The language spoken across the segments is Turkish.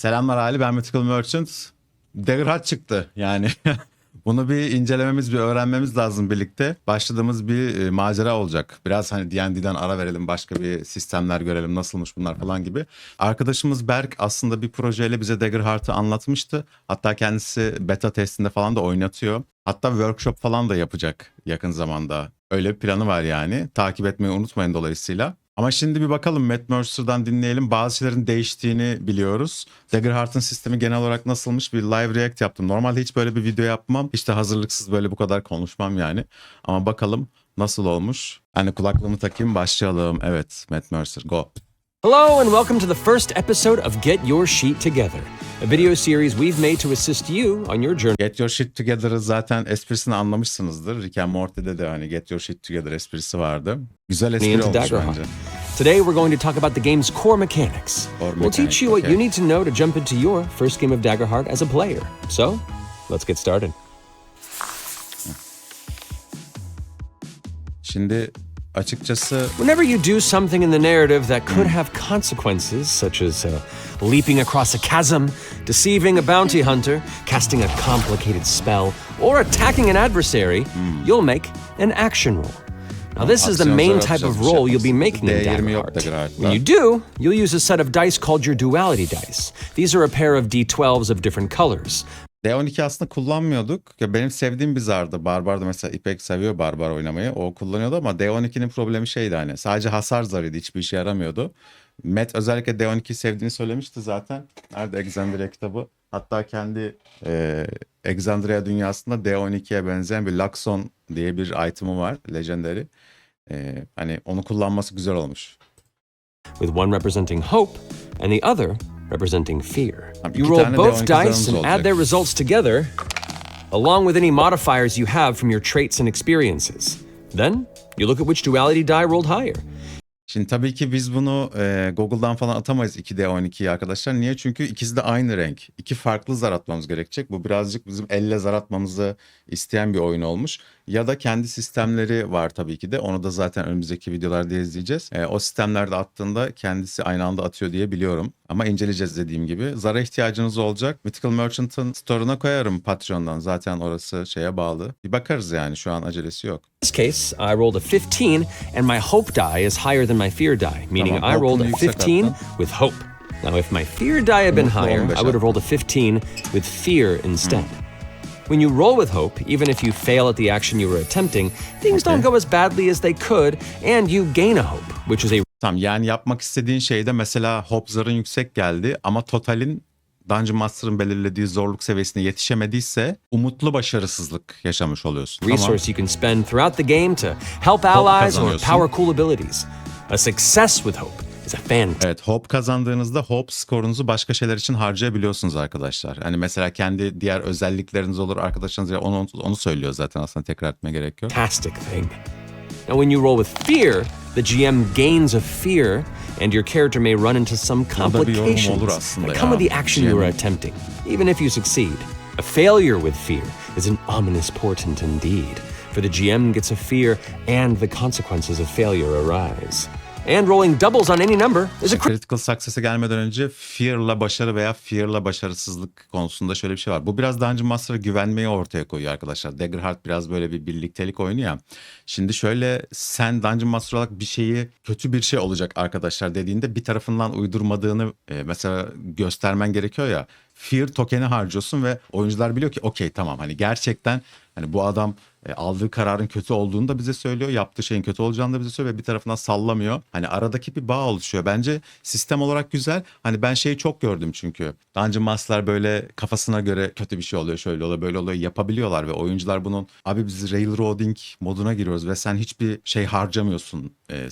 Selamlar Ali ben Mythical Merchant. Daggerheart çıktı yani. Bunu bir incelememiz, bir öğrenmemiz lazım birlikte. Başladığımız bir e, macera olacak. Biraz hani D&D'den ara verelim, başka bir sistemler görelim, nasılmış bunlar falan gibi. Arkadaşımız Berk aslında bir projeyle bize Daggerheart'ı anlatmıştı. Hatta kendisi beta testinde falan da oynatıyor. Hatta workshop falan da yapacak yakın zamanda. Öyle bir planı var yani. Takip etmeyi unutmayın dolayısıyla. Ama şimdi bir bakalım Matt Mercer'dan dinleyelim. Bazı şeylerin değiştiğini biliyoruz. Daggerheart'ın sistemi genel olarak nasılmış bir live react yaptım. Normalde hiç böyle bir video yapmam. Hiç de hazırlıksız böyle bu kadar konuşmam yani. Ama bakalım nasıl olmuş. Hani kulaklığımı takayım başlayalım. Evet Matt Mercer go. Hello, and welcome to the first episode of Get Your Sheet Together, a video series we've made to assist you on your journey Get Your Shit Together'ı zaten esprisini anlamışsınızdır. Rick and Morty'de de hani Get Your Shit Together esprisi vardı. Güzel espri olmuş Daggerheart. bence. Today, we're going to talk about the game's core mechanics. Core we'll teach mechanics, you what okay. you need to know to jump into your first game of Daggerheart as a player. So, let's get started. Şimdi açıkçası Whenever you do something in the narrative that could have consequences, such as uh, leaping across a chasm, deceiving a bounty hunter, casting a complicated spell, or attacking an adversary, you'll make an action roll. Now, this is the main type of roll you'll be making in D20 yok Daggerheart. When you do, you'll use a set of dice called your duality dice. These are a pair of d12s of different colors. D12 aslında kullanmıyorduk. Ya benim sevdiğim bir zardı. Barbar'da mesela İpek seviyor Barbar oynamayı. O kullanıyordu ama D12'nin problemi şeydi hani. Sadece hasar zarıydı. Hiçbir işe yaramıyordu. Matt özellikle D12'yi sevdiğini söylemişti zaten. Nerede Exandria kitabı? Hatta kendi e, Exandria dünyasında D12'ye benzeyen bir Luxon diye bir item'ı var. Legendary. E, hani onu kullanması güzel olmuş. with one representing hope and the other representing fear. You roll both D12 dice and add their results together, along with any modifiers you have from your traits and experiences. Then you look at which duality die rolled higher. Şimdi tabii ki biz bunu e, Google'dan falan atamayız 2D12'yi arkadaşlar. Niye? Çünkü ikisi de aynı renk. İki farklı zar atmamız gerekecek. Bu birazcık bizim elle zar atmamızı isteyen bir oyun olmuş. Ya da kendi sistemleri var tabii ki de. Onu da zaten önümüzdeki videolarda izleyeceğiz. E, o sistemlerde attığında kendisi aynı anda atıyor diye biliyorum. Ama inceleyeceğiz dediğim gibi. Zara ihtiyacınız olacak. Mythical Merchant'ın store'una koyarım Patreon'dan. Zaten orası şeye bağlı. Bir bakarız yani şu an acelesi yok. In this case, I rolled a 15, and my hope die is higher than my fear die, meaning Tamam, I rolled a yüksek 15 attın. with hope. Now, if my fear die had been higher, 15 I would have rolled a 15 with fear instead. When you roll with hope, even if you fail at the action you were attempting, things don't go as badly as they could, and you gain a hope, which is a Tamam yani yapmak istediğin şeyde mesela hop zarın yüksek geldi ama totalin Dungeon Master'ın belirlediği zorluk seviyesine yetişemediyse umutlu başarısızlık yaşamış oluyorsun. Tamam. resource you can spend throughout the game to help allies or kazanıyorsun. power cool abilities. A success with hope is a fantastic. Evet hope kazandığınızda hope skorunuzu başka şeyler için harcayabiliyorsunuz arkadaşlar. Hani mesela kendi diğer özellikleriniz olur arkadaşlarınız onu, onu söylüyor zaten aslında tekrar etmeye gerek yok. fantastic thing. Now, when you roll with fear, the GM gains a fear, and your character may run into some complications that come with the action you GM. attempting, even if you succeed. A failure with fear is an ominous portent indeed, for the GM gets a fear, and the consequences of failure arise. And rolling doubles on any number is a crit. Critical Success'e gelmeden önce Fear'la başarı veya Fear'la başarısızlık konusunda şöyle bir şey var. Bu biraz Dungeon Master'a güvenmeyi ortaya koyuyor arkadaşlar. Daggerheart biraz böyle bir birliktelik oyunu ya. Şimdi şöyle sen Dungeon Master olarak bir şeyi kötü bir şey olacak arkadaşlar dediğinde bir tarafından uydurmadığını e, mesela göstermen gerekiyor ya. Fear tokeni harcıyorsun ve oyuncular biliyor ki okey tamam hani gerçekten hani bu adam e, aldığı kararın kötü olduğunu da bize söylüyor. Yaptığı şeyin kötü olacağını da bize söylüyor ve bir tarafından sallamıyor. Hani aradaki bir bağ oluşuyor. Bence sistem olarak güzel. Hani ben şeyi çok gördüm çünkü. Dungeon Master'lar böyle kafasına göre kötü bir şey oluyor. Şöyle oluyor böyle oluyor yapabiliyorlar ve oyuncular bunun abi biz railroading moduna giriyoruz ve sen hiçbir şey harcamıyorsun. E,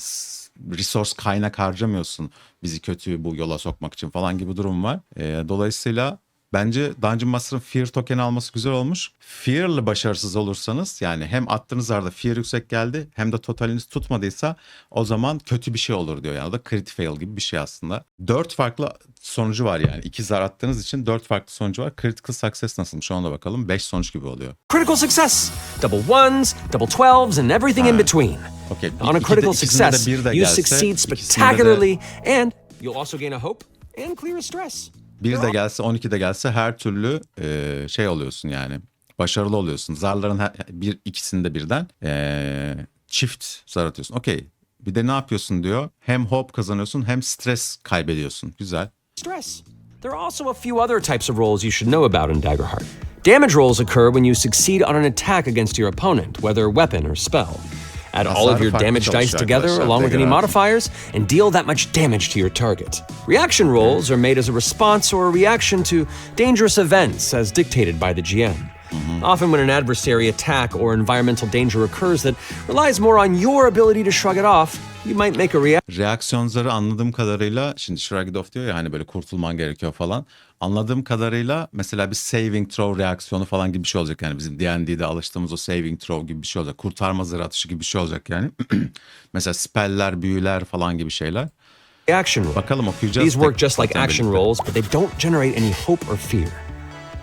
resource kaynak harcamıyorsun bizi kötü bu yola sokmak için falan gibi durum var. E, dolayısıyla Bence Dungeon Master'ın Fear tokeni alması güzel olmuş. Fear'lı başarısız olursanız yani hem attığınız zarda Fear yüksek geldi hem de totaliniz tutmadıysa o zaman kötü bir şey olur diyor. Yani o da crit fail gibi bir şey aslında. Dört farklı sonucu var yani. İki zar attığınız için dört farklı sonucu var. Critical success nasılmış ona da bakalım. Beş sonuç gibi oluyor. Critical success! Double ones, double twelves, and everything in between. Okey. On a critical success, you succeed spectacularly, and you'll also gain a hope and clear a stress. 1 de gelse 12 de gelse her türlü e, şey oluyorsun yani. Başarılı oluyorsun. Zarların her, bir ikisinde birden e, çift zar atıyorsun. Okey. Bir de ne yapıyorsun diyor. Hem hope kazanıyorsun hem stres kaybediyorsun. Güzel. stress. There are also a few other types of rolls you should know about in Daggerheart. Damage rolls occur when you succeed on an attack against your opponent, whether weapon or spell. Add all of your damage dice together along with any modifiers and deal that much damage to your target. Reaction rolls are made as a response or a reaction to dangerous events as dictated by the GM. Often, when an adversary attack or environmental danger occurs that relies more on your ability to shrug it off, you might make a reaction. Reaksiyonları anladığım kadarıyla şimdi Shrug Off diyor ya hani böyle kurtulman gerekiyor falan. Anladığım kadarıyla mesela bir saving throw reaksiyonu falan gibi bir şey olacak yani bizim D&D'de alıştığımız o saving throw gibi bir şey olacak. Kurtarma zırh atışı gibi bir şey olacak yani. mesela speller, büyüler falan gibi şeyler. reaction roll. Bakalım okuyacağız. These work just like action rolls, but they don't generate any hope or fear.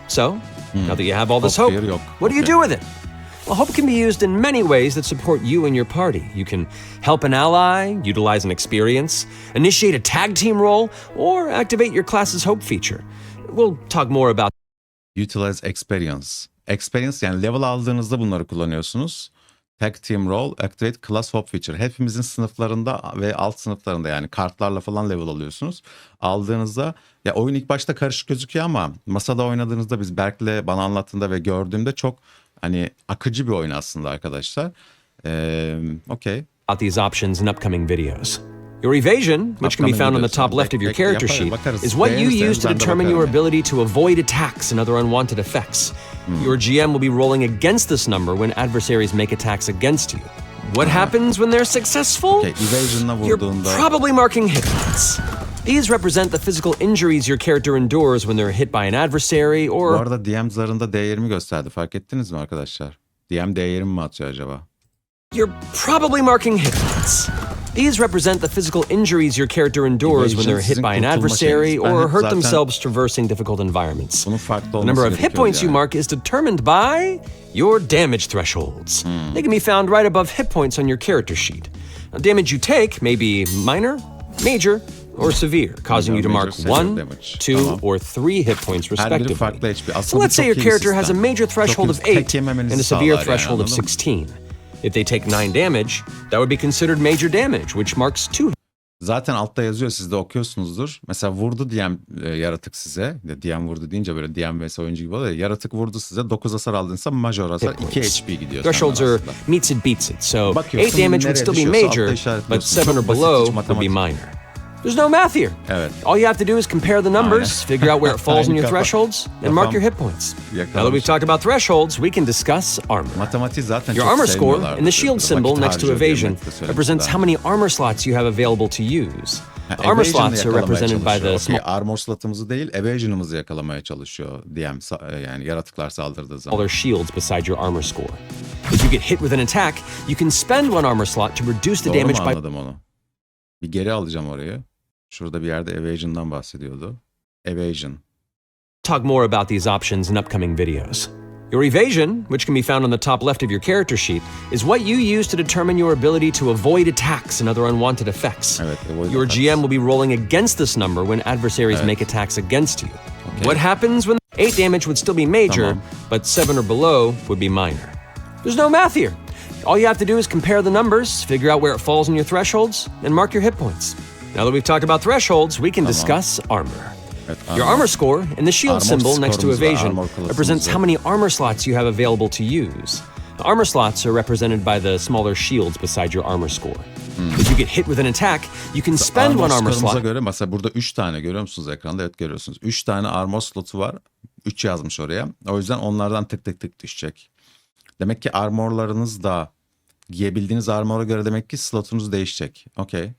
So, now that you have all this Hope, fear yok. what do you do with it? Well, hope can be used in many ways that support you and your party. You can help an ally, utilize an experience, initiate a tag team role, or activate your class's hope feature. We'll talk more about Utilize experience. Experience yani level aldığınızda bunları kullanıyorsunuz. Tag Team Role, Activate Class Hop Feature. Hepimizin sınıflarında ve alt sınıflarında yani kartlarla falan level alıyorsunuz. Aldığınızda ya oyun ilk başta karışık gözüküyor ama masada oynadığınızda biz Berk'le bana anlattığında ve gördüğümde çok hani akıcı bir oyun aslında arkadaşlar. Ee, Okey. about these options in upcoming videos. Your evasion, which can be found on the top left of your character sheet, is what you use to determine your ability to avoid attacks and other unwanted effects. Hmm. Your GM will be rolling against this number when adversaries make attacks against you. What happens when they're successful? You're probably marking hit points. These represent the physical injuries your character endures when they're hit by an adversary bu or arada DM zarında D20 gösterdi. Fark ettiniz mi arkadaşlar? DM D20 mi atıyor acaba? You're probably marking hit points. These represent the physical injuries your character endures when they're hit by an adversary or hurt themselves traversing difficult environments. The number of hit points you mark is determined by your damage thresholds. Hmm. They can be found right above hit points on your character sheet. Now, damage you take may be minor, major, or severe, causing you to mark one, two, Tamam. or three hit points respectively. So let's say your character has a major threshold of iyi- tek 8 yememenizi and a severe threshold of anladın mı? 16. If they take 9 damage, that would be considered major damage, which marks 2 Zaten altta yazıyor siz de okuyorsunuzdur. Mesela vurdu diyen e, yaratık size. DM vurdu deyince böyle DM vs oyuncu gibi oluyor. ya, Yaratık vurdu size 9 hasar aldıysa major hasar hit 2 points. HP gidiyor. Thresholds are meets it beats it. So Bakıyorsun, 8 damage would still be major, but işaretliyorsun. 7 or below would be minor. There's no math here. Evet. All you have to do is compare the numbers, figure out where it falls in your thresholds, and mark your hit points. Now that we've talked about thresholds, we can discuss armor. Matematiği zaten Your çok armor score sevmiyorlardı. and the shield Vakit symbol next to harcıyor diye evasion de söylemişti represents how many armor slots you have available to use. The armor evasion'ı slots are yakalamaya represented by the çalışıyor. Okey, armor slot'ımızı değil, evasion'ımızı yakalamaya çalışıyor DM sa- e, yani yaratıklar saldırdığı zaman. smaller shields beside your armor score. If you get hit with an attack, you can spend one armor slot to reduce the Doğru damage by anladım onu? Bir geri alacağım orayı. Şurada bir yerde evasion'dan bahsediyordu. Evasion. talk more about these options in upcoming videos. Your evasion, which can be found on the top left of your character sheet, is what you use to determine your ability to avoid attacks and other unwanted effects. Evet, your attacks. GM will be rolling against this number when adversaries make attacks against you. What happens when 8 damage would still be major, Tamam. but 7 or below would be minor? There's no math here. All you have to do is compare the numbers, figure out where it falls in your thresholds, and mark your hit points. Now that we've talked about thresholds, we can discuss armor. Evet, Your armor score and the shield Armor symbol next to skorumuz ve evasion armor klasımız represents var. how many armor slots you have available to use. The armor slots are represented by the smaller shields beside your armor score. If you get hit with an attack, you can spend armor one armor skorumuza slot göre mesela burada 3 tane görüyor musunuz ekranda? Evet görüyorsunuz. 3 tane armor slotu var. 3 yazmış oraya. O yüzden onlardan tık tık tık düşecek. Demek ki armorlarınız da giyebildiğiniz armora göre demek ki slotunuz değişecek. Okey.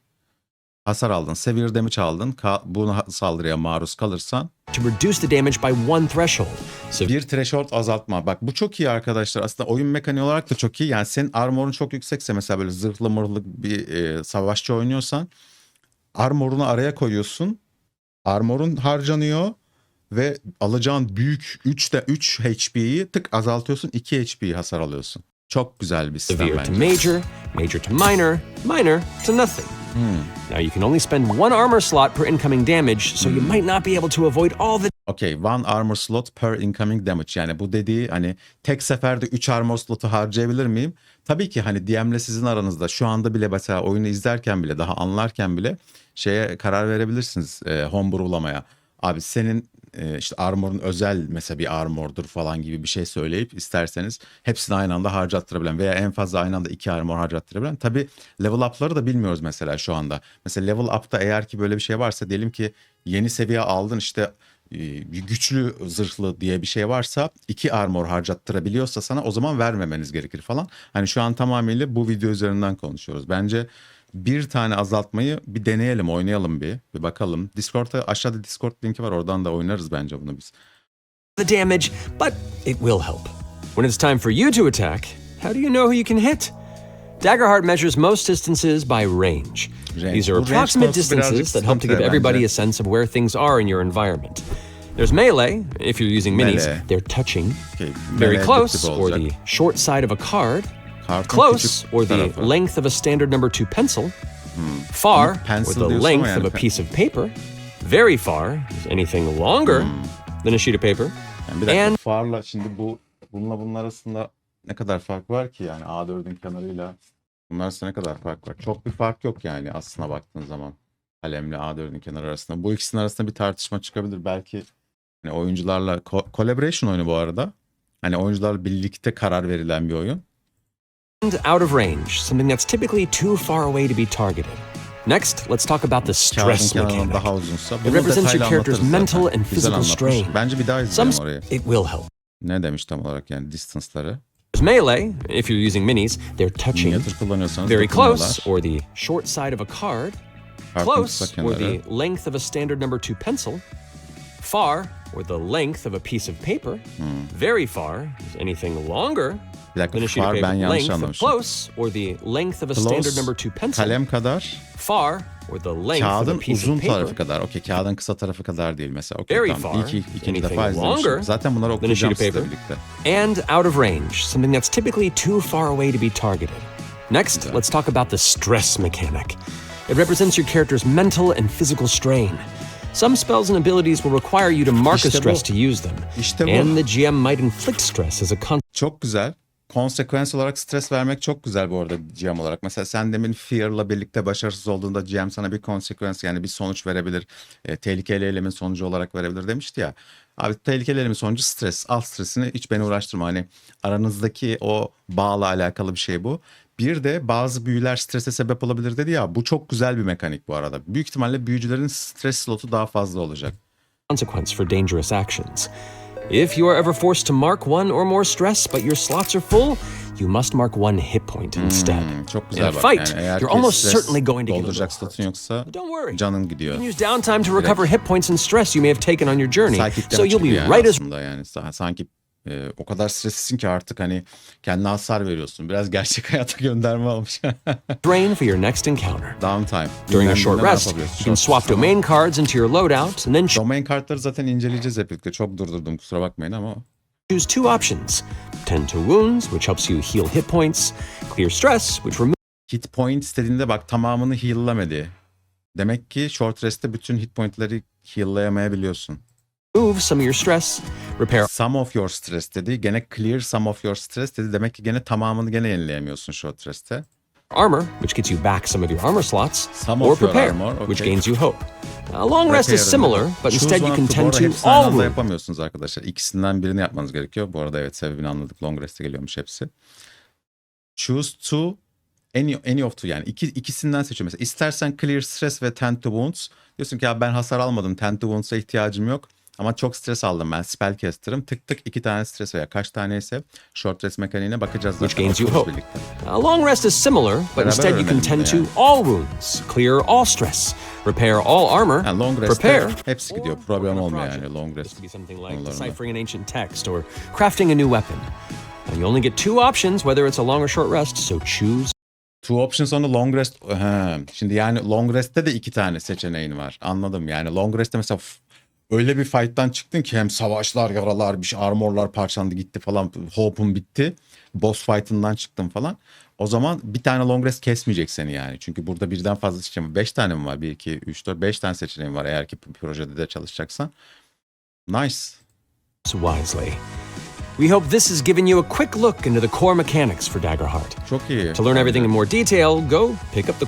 Hasar aldın. Severe damage aldın. Ka- bu saldırıya maruz kalırsan to reduce the damage by one threshold. So bir threshold azaltma. Bak bu çok iyi arkadaşlar. Aslında oyun mekaniği olarak da çok iyi. Yani senin armorun çok yüksekse mesela böyle zırhlı mırhlı bir e, savaşçı oynuyorsan armorunu araya koyuyorsun. Armorun harcanıyor ve alacağın büyük 3 de 3 HP'yi tık azaltıyorsun. 2 HP hasar alıyorsun. Çok güzel bir sistem severe to bence. major, major to minor, minor to nothing. Now you can only spend one armor slot per incoming damage, so you might not be able to avoid all the Okay, one armor slot per incoming damage. Yani bu dediği hani tek seferde 3 armor slotu harcayabilir miyim? Tabii ki hani DM'le sizin aranızda şu anda bile mesela oyunu izlerken bile daha anlarken bile şeye karar verebilirsiniz e, homebrew'lamaya. Abi senin e, işte armor'un özel mesela bir armor'dur falan gibi bir şey söyleyip isterseniz hepsini aynı anda harcattırabilen veya en fazla aynı anda iki armor harcattırabilen. Tabii level up'ları da bilmiyoruz mesela şu anda. Mesela level up'ta eğer ki böyle bir şey varsa diyelim ki yeni seviye aldın işte e, güçlü zırhlı diye bir şey varsa iki armor harcattırabiliyorsa sana o zaman vermemeniz gerekir falan. Hani şu an tamamıyla bu video üzerinden konuşuyoruz. Bence bir tane azaltmayı bir deneyelim, oynayalım bir. Bir bakalım. Discord'da aşağıda Discord linki var. Oradan da oynarız bence bunu biz. the damage, but it will help. When it's time for you to attack, how do you know who you can hit? Daggerheart measures most distances by range. Range. These are approximate distances that help to give everybody bence. a sense of where things are in your environment. There's melee, if you're using minis, Melee. they're touching. Okay, Very close, or the short side of a card. Kartın Close, or the tarafı. length of a standard number two pencil. Far, Ama pencil or the diyorsun ama length yani of a pe- piece of paper. Very far is anything longer than a sheet of paper. Yani bir dakika And- farla şimdi bu bununla bunun arasında ne kadar fark var ki yani A4'ün kenarıyla bunun arasında ne kadar fark var? Çok bir fark yok yani aslına baktığın zaman. Kalemle A4'ün kenarı arasında. Bu ikisinin arasında bir tartışma çıkabilir. Belki hani oyuncularla co- collaboration oyunu bu arada. Hani oyuncularla birlikte karar verilen bir oyun. And out of range, something that's typically too far away to be targeted. Next, let's talk about the stress mechanic. It represents your character's mental and physical strain. Bence bir daha Some orayı. it will help. Ne demiş tam olarak yani distance'ları. There's melee, if you're using minis, they're touching. Minyatür kullanıyorsanız Very close, or the short side of a card. Close, or the length of a standard number two pencil. Far, or the length of a piece of paper. Very far is anything longer Bir dakika than a sheet of far ben paper. yanlış Length of anlamışım. close, or the length of a standard number two pencil. kalem kadar Far, or the length of a kağıdın piece uzun of paper. tarafı kadar. Okey kağıdın kısa tarafı kadar değil mesela. Okey Very tamam. far, İlk, ikinci anything defa longer izlemişim. Zaten bunları than a okuyacağım of sizle paper. birlikte. and out of range, something that's typically too far away to be targeted. Next, let's talk about the stress mechanic. It represents your character's mental and physical strain. Some spells and abilities will require you to mark a İşte bu. stress to use them, İşte bu. and the GM might inflict stress as a. Çok güzel. Konsekvens olarak stres vermek çok güzel bu arada GM olarak. Mesela sen demin Fear'la birlikte başarısız olduğunda GM sana bir konsekvens yani bir sonuç verebilir. E, tehlikeli eylemin sonucu olarak verebilir demişti ya. Abi tehlikeli eylemin sonucu stres. Al stresini hiç beni uğraştırma. Hani aranızdaki o bağla alakalı bir şey bu. Bir de bazı büyüler strese sebep olabilir dedi ya. Bu çok güzel bir mekanik bu arada. Büyük ihtimalle büyücülerin stres slotu daha fazla olacak. consequence for dangerous actions. If you are ever forced to mark one or more stress, but your slots are full, you must mark one hit point instead. Hmm, çok In güzel a bak. fight, yani eğer you're ki almost stres certainly going to get a dolduracak little hurt. yoksa But don't worry. canın gidiyor. You can use downtime to recover hit points and stress you may have taken on your journey, Psychic so damage you'll gibi be yani right as aslında yani Sa- sanki e, o kadar streslisin ki artık hani kendine hasar veriyorsun. Biraz gerçek hayata gönderme almış. drained for your next encounter. Downtime. During a short rest, you can swap domain cards into your loadout, and then Domain kartları zaten inceleyeceğiz hep birlikte. Çok durdurdum kusura bakmayın ama. choose two options: tend to wounds, which helps you heal hit points; clear stress, which removes Hit point istediğinde bak tamamını heal'lemedi. Demek ki short rest'te bütün hit point'leri heal'layamayabiliyorsun. some of your stress, repair Some of your stress dedi. Gene clear some of your stress dedi. Demek ki gene tamamını gene yenileyemiyorsun short rest'te. armor, which gets you back some of your armor slots, Some or prepare, armor, which okay. gains you hope. A long rest is similar, but instead you can tend to all wounds. yapamıyorsunuz arkadaşlar. İkisinden birini yapmanız gerekiyor. Bu arada evet sebebini anladık. Long rest'e geliyormuş hepsi. Choose two any, any of two yani iki, ikisinden seçiyor mesela. İstersen clear stress ve tend to wounds. Diyorsun ki ya ben hasar almadım. Tend to wounds'a ihtiyacım yok. Ama çok stres aldım ben. Spell caster'ım. Tık tık iki tane stres veya kaç tane ise short rest mekaniğine bakacağız zaten. gains you hope. birlikte. A long rest is similar, but Beraber instead you can tend to yani. all wounds, clear all stress, repair all armor, Yani long rest'te prepare. hepsi gidiyor. or Problem olmuyor yani long rest. like deciphering an ancient text or crafting a new weapon. Now, you only get two options, whether it's a long or short rest, so choose Two options on a long rest. He. Şimdi yani long rest'te de iki tane seçeneğin var. Anladım. Yani long rest'te mesela öyle bir fight'tan çıktın ki hem savaşlar, yaralar, bir şey, armorlar parçalandı gitti falan. Hope'un bitti. Boss fight'ından çıktın falan. O zaman bir tane long rest kesmeyecek seni yani. Çünkü burada birden fazla seçeneğim. 5 tane mi var? 1, 2, 3, 4, 5 tane seçeneğim var eğer ki projede de çalışacaksan. Nice. wisely. We hope this has given you a quick look into the core mechanics for Daggerheart. Çok iyi. To learn everything in more detail, go pick up the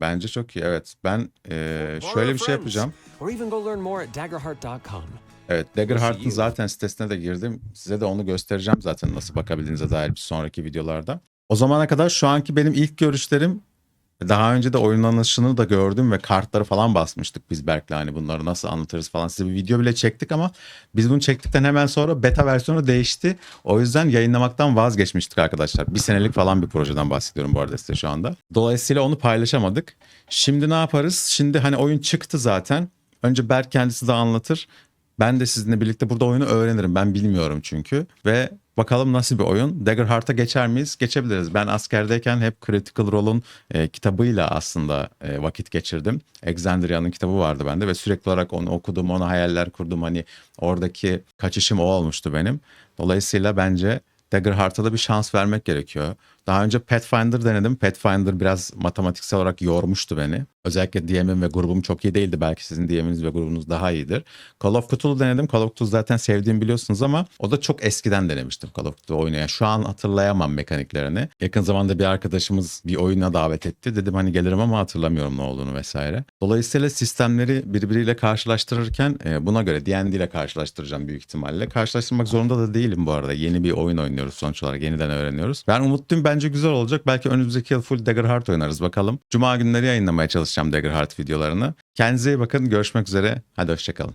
Bence çok iyi evet. Ben eee, şöyle bir şey yapacağım. Or even go learn more at daggerheart.com. Evet Daggerheart'ın zaten sitesine de girdim. Size de onu göstereceğim zaten nasıl bakabildiğinize dair bir sonraki videolarda. O zamana kadar şu anki benim ilk görüşlerim daha önce de oynanışını da gördüm ve kartları falan basmıştık biz Berk'le hani bunları nasıl anlatırız falan size bir video bile çektik ama biz bunu çektikten hemen sonra beta versiyonu değişti. O yüzden yayınlamaktan vazgeçmiştik arkadaşlar. Bir senelik falan bir projeden bahsediyorum bu arada size şu anda. Dolayısıyla onu paylaşamadık. Şimdi ne yaparız? Şimdi hani oyun çıktı zaten. Önce Berk kendisi de anlatır. Ben de sizinle birlikte burada oyunu öğrenirim. Ben bilmiyorum çünkü. Ve bakalım nasıl bir oyun. Daggerheart'a geçer miyiz? Geçebiliriz. Ben askerdeyken hep Critical Role'un e, kitabıyla aslında e, vakit geçirdim. Exandria'nın kitabı vardı bende ve sürekli olarak onu okudum, ona hayaller kurdum. Hani oradaki kaçışım o olmuştu benim. Dolayısıyla bence Daggerheart'a da bir şans vermek gerekiyor. Daha önce Pathfinder denedim. Pathfinder biraz matematiksel olarak yormuştu beni. Özellikle DM'im ve grubum çok iyi değildi. Belki sizin DM'iniz ve grubunuz daha iyidir. Call of Cthulhu denedim. Call of Cthulhu zaten sevdiğimi biliyorsunuz ama o da çok eskiden denemiştim Call of Cthulhu oyunu. Yani şu an hatırlayamam mekaniklerini. Yakın zamanda bir arkadaşımız bir oyuna davet etti. Dedim hani gelirim ama hatırlamıyorum ne olduğunu vesaire. Dolayısıyla sistemleri birbiriyle karşılaştırırken e, buna göre D&D ile karşılaştıracağım büyük ihtimalle. Karşılaştırmak zorunda da değilim bu arada. Yeni bir oyun oynuyoruz sonuç olarak. Yeniden öğreniyoruz. Ben umutluyum. Bence güzel olacak. Belki önümüzdeki yıl full Daggerheart oynarız bakalım. Cuma günleri yayınlamaya çalışacağım Daggerheart videolarını. Kendinize iyi bakın. Görüşmek üzere. Hadi hoşçakalın.